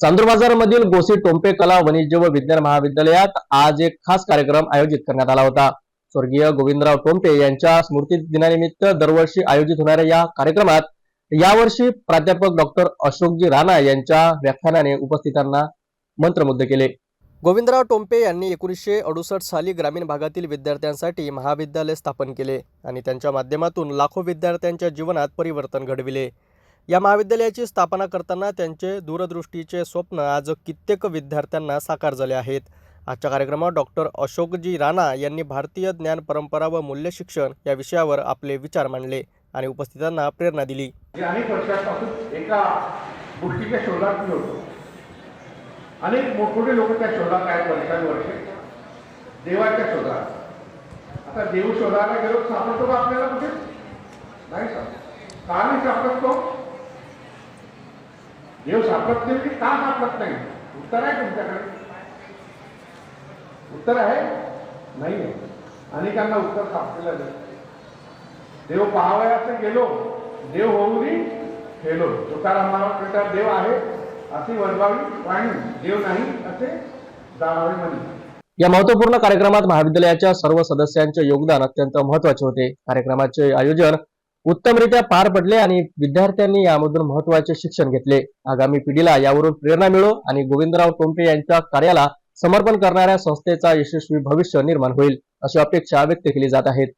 चांदूर मधील गोसी टोंपे कला वाणिज्य व विज्ञान महाविद्यालयात आज एक खास कार्यक्रम आयोजित करण्यात आला होता. स्वर्गीय गोविंदराव टोंपे यांच्या स्मृती दिनानिमित्त दरवर्षी आयोजित होणाऱ्या या कार्यक्रमात यावर्षी प्राध्यापक डॉक्टर अशोकजी राणा यांच्या व्याख्यानाने उपस्थितांना मंत्रमुग्ध केले. गोविंदराव टोंपे यांनी एकोणीसशे अडुसष्ट साली ग्रामीण भागातील विद्यार्थ्यांसाठी महाविद्यालय स्थापन केले आणि त्यांच्या माध्यमातून लाखो विद्यार्थ्यांच्या जीवनात परिवर्तन घडविले. या महाविद्यालयाची स्थापना करताना त्यांचे दूरदृष्टीचे स्वप्न आज कित्येक विद्यार्थ्यांना साकार झाले आहेत. आजच्या कार्यक्रमात डॉक्टर अशोकजी राणा यांनी भारतीय ज्ञान परंपरा व मूल्य शिक्षण या विषयावर आपले विचार मांडले आणि उपस्थितांना प्रेरणा दिली. अनेक वर्षांपासून एका गोष्टीच्या शोधात मी होतो. अनेक मोठमोठे लोक त्या शोधात आहेत वर्षानुवर्षे. देवाच्या शोधात. आता देव शोधायला गेलो सापडतो का आपल्याला कुठे? नाही सापडत. का नाही सापडतो देव सापडत नाही की का सापडत नाही? उत्तर आहे तुमच्याकडे. उत्तर आहे? नाही आहे अनेकांना उत्तर सापडलेलं नाही. देव पाहावयाचं गेलो देव होऊन गेलो तुकाराम देव आहे असे वडवावी वाणी देव नाही असे जाणावे म्हणे या महत्त्वपूर्ण कार्यक्रमात महाविद्यालयाच्या सर्व सदस्यांचे योगदान अत्यंत महत्त्वाचे होते. कार्यक्रमाचे आयोजन उत्तमरित्या पार पडले आणि विद्यार्थ्यांनी यामधून महत्त्वाचे शिक्षण घेतले. आगामी पिढीला यावरून प्रेरणा मिळो आणि गोविंदराव टोंपे यांच्या कार्याला समर्पण करणाऱ्या संस्थेचा यशस्वी भविष्य निर्माण होईल अशी अपेक्षा व्यक्त केली जात आहेत.